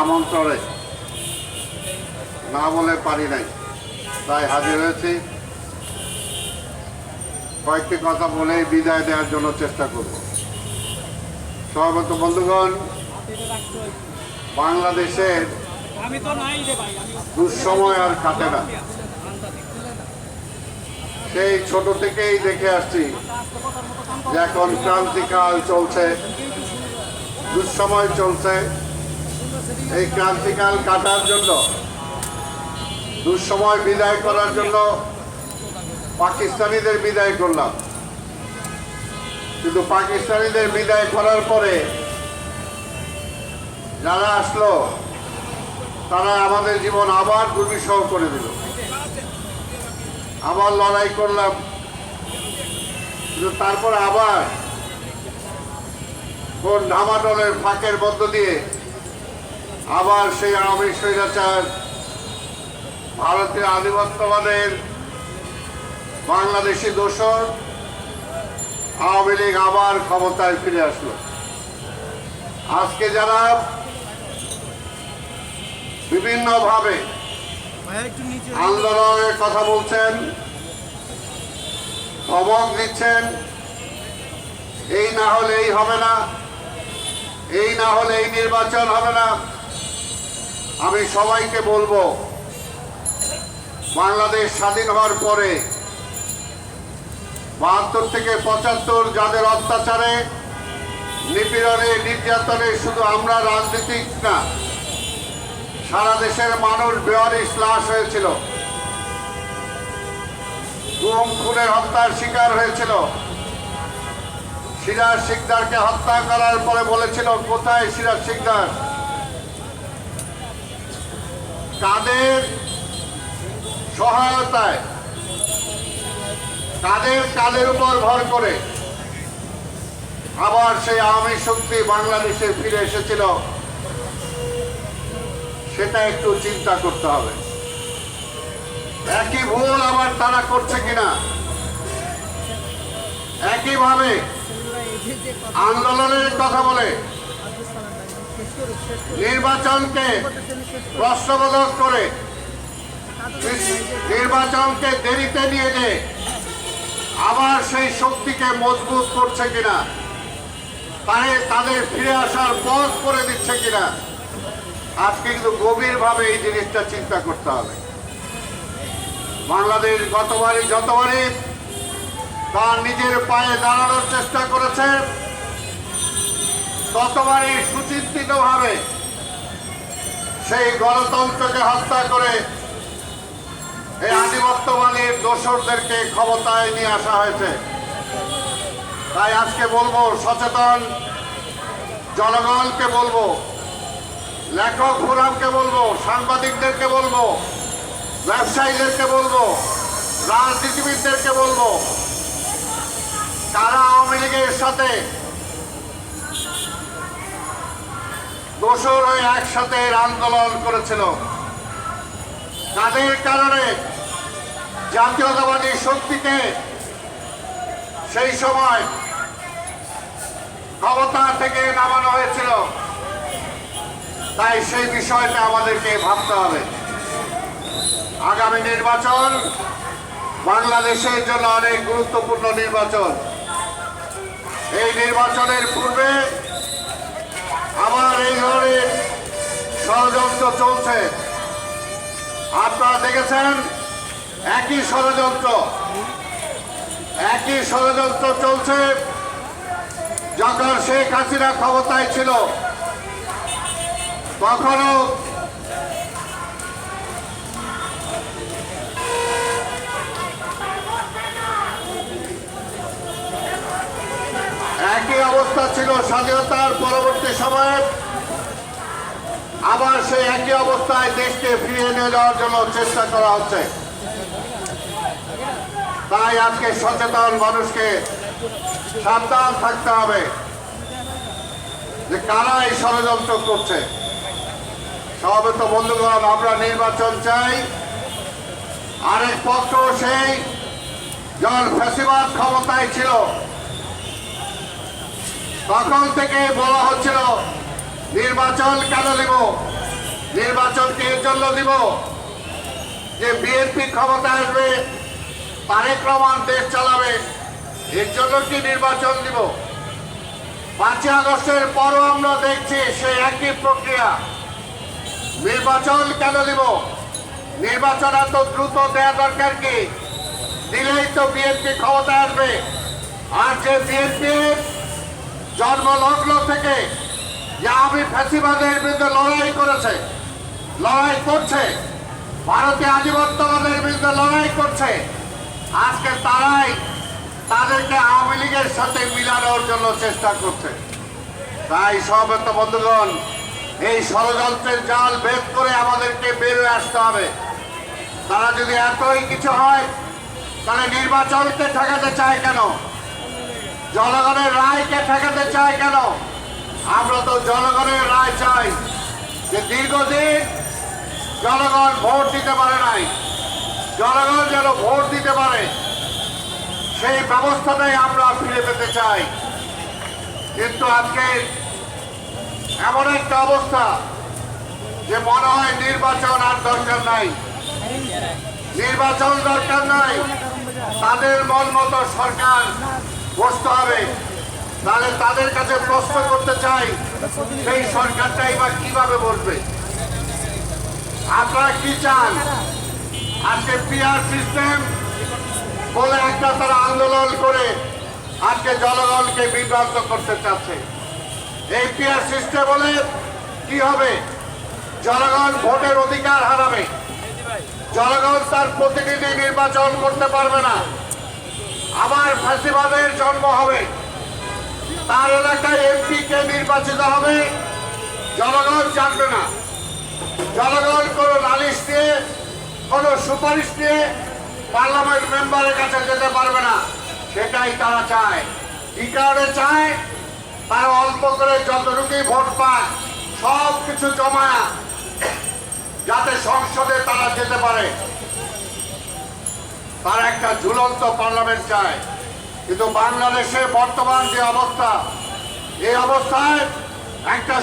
আমন্ত্রণে। না বলে পারি নাই। তাই হাজির হয়েছি। কয়েকটি কথা বলে বিদায় দেওয়ার জন্য চেষ্টা করব। সভাপত বন্ধুগণ, বাংলাদেশের দুঃসময় আর কাটে না। সেই ছোট থেকেই দেখে আসছি যে এখন ক্রান্তিকাল চলছে, দুঃসময় চলছে। এই ক্রান্তিকাল কাটার জন্য, দুঃসময় বিদায় করার জন্য পাকিস্তানিদের বিদায় করলাম। কিন্তু পাকিস্তানিদের বিদায় করার পরে যারা আসলো, তারা আমাদের জীবন আবার দুর্বিষহ করে দিল। আবার লড়াই করলাম। কিন্তু তারপর আবার কোন ধামাটলের ফাঁকের মধ্য দিয়ে আবার সেই আওয়ামী স্বৈরাচার ভারতীয় আধিপত্যবাদের বাংলাদেশি দোসর আওয়ামী লীগ আবার ক্ষমতায় ফিরে আসলো। আজকে যারা বিভিন্নভাবে আন্দোলনের কথা বলছেন, ধমক দিচ্ছেন, এই না হলে এই হবে না, এই না হলে এই নির্বাচন হবে না আমি সবাইকে বলব, বাংলাদেশ স্বাধীন হওয়ার পরে বাহাত্তর থেকে পঁচাত্তর যাদের অত্যাচারে, নিপীড়নে, নির্যাতনে শুধু আমরা রাজনীতিক না, সারা দেশের মানুষ বেওয়ারিশ লাশ হয়েছিল। গুম, খুনের হত্যার শিকার হয়েছিল। সিরাজ শিকদারকে হত্যা করার পরে বলেছিল, কোথায় সিরাজ শিকদার? কাদের সহায়তায়, কাদের কাদের উপর ভর করে আবার সেই আওয়ামী শক্তি বাংলাদেশে ফিরে এসেছিল, সেটা একটু চিন্তা করতে হবে। একই ভুল আবার তারা করছে কিনা? একইভাবে আন্দোলনের কথা বলে নির্বাচনকে প্রশ্নবোধক করে নির্বাচনকে দেরিতে নিয়ে যে আবার সেই শক্তিকে মজবুত করছে কিনা তাই তাদের ফিরে আসার পথ করে দিচ্ছে কিনা আজকে কিন্তু গভীরভাবে এই জিনিসটা চিন্তা করতে হবে। বাংলাদেশ গতবারই যতবারই তার নিজের পায়ে দাঁড়ানোর চেষ্টা করেছে ততবারই সুচিন্তিতভাবে সেই গণতন্ত্রকে হত্যা করে এই আধিপত্যবাদীর দোসরদেরকে ক্ষমতায় নিয়ে আসা হয়েছে। তাই আজকে বলব, সচেতন জনগণকে বলব, লেখক ফোরামকে বলব, সাংবাদিকদেরকে বলব, ব্যবসায়ীদেরকে বলব, রাজনীতিবিদদেরকে বলব তারা আওয়ামী লীগের সাথে দোসর হয়ে একসাথে আন্দোলন করেছিল। তাদের কারণে জাতীয়তাবাদী শক্তিকে সেই সময় ক্ষমতা থেকে নামানো হয়েছিল। তাই সেই বিষয়টা আমাদেরকে ভাবতে হবে। আগামী নির্বাচন বাংলাদেশের জন্য অনেক গুরুত্বপূর্ণ নির্বাচন। এই নির্বাচনের পূর্বে আবার এই ধরনের ষড়যন্ত্র চলছে। আপনারা দেখেছেন? একই ষড়যন্ত্র। একই ষড়যন্ত্র চলছে যখন শেখ হাসিনা ক্ষমতায় ছিল। তখনও একই অবস্থা ছিল স্বাধীনতার পরবর্তী সময়ে। আবার সেই একই অবস্থায় দেশকে ফিরিয়ে নিয়ে যাওয়ার জন্য চেষ্টা করা হচ্ছে। তাই আজকে সচেতন মানুষকে সাবধান থাকতে হবে যে কারা এই ষড়যন্ত্র করছে। সবে তো বন্ধুগণ, আমরা নির্বাচন চাই। আরেক পক্ষ সেই যখন ফ্যাসিবাদ ক্ষমতায় ছিল, তখন থেকে বলা হচ্ছিল নির্বাচন কেন দেব নির্বাচনকে এর জন্য দিব যে বিএনপি ক্ষমতা আসবে, তারেক দেশ চালাবে, এর জন্য কি নির্বাচন দিব? পাঁচই আগস্টের পরও আমরা দেখছি সেই একই প্রক্রিয়া। নির্বাচন কেন দিব নির্বাচন এত দ্রুত দেওয়া দরকার কি? দিলেই তো বিএনপি ক্ষমতা আসবে। আর যে বিএনপি জন্মলগ্ন থেকে যে আমি ফ্যাসিবাদের বিরুদ্ধে লড়াই করেছে, লড়াই করছে ভারতীয় আধিপত্যবাদের বিরুদ্ধে লড়াই করছে, আজকে তারাই তাদেরকে আওয়ামী লীগের সাথে মিলানোর জন্য চেষ্টা করছে। তাই সবেত বন্ধুগণ, এই ষড়যন্ত্রের জাল ভেদ করে আমাদেরকে বেরোয় আসতে হবে। তারা যদি এতই কিছু হয়, তাহলে নির্বাচনকে ঠেকাতে চায় কেন? জনগণের রায়কে ঠেকাতে চায় কেন? আমরা তো জনগণের রায় চাই যে দীর্ঘদিন জনগণ ভোট দিতে পারে নাই। জনগণ যেন ভোট দিতে পারে, সেই ব্যবস্থাটাই আমরা ফিরে পেতে চাই। কিন্তু আজকে এমন একটা অবস্থা যে মনে হয় নির্বাচন আর দরকার নাই। নির্বাচন দরকার নাই, তাদের মন মতো সরকার বসতে হবে। তাহলে তাদের কাছে প্রশ্ন করতে চাই, সেই সরকারটাই বা কীভাবে বলবে? আপনারা কি চান? আজকে পিআর সিস্টেম বলে একটা তারা আন্দোলন করে আজকে জনগণকে বিভ্রান্ত করতে চাচ্ছে। এই পিআর সিস্টেম বলে কি হবে? জনগণ ভোটের অধিকার হারাবে। জনগণ তার প্রতিনিধি নির্বাচন করতে পারবে না। আবার ফ্যাসিবাদের জন্ম হবে। তার এলাকায় এমপি কে নির্বাচিত হবে? জনগণ জানবে না। জনগণ কোনো নালিশ দিয়ে, কোনো সুপারিশ দিয়ে পার্লামেন্ট মেম্বারের কাছে যেতে পারবে না। সেটাই তারা চায়। কি কারণে চায়? তারা অল্প করে যতটুকুই ভোট পায়, সব কিছু জমা যাতে সংসদে তারা যেতে পারে। তারা একটা ঝুলন্ত পার্লামেন্ট চায়। কিন্তু বাংলাদেশে বর্তমান যে অবস্থা এই অবস্থায় একটা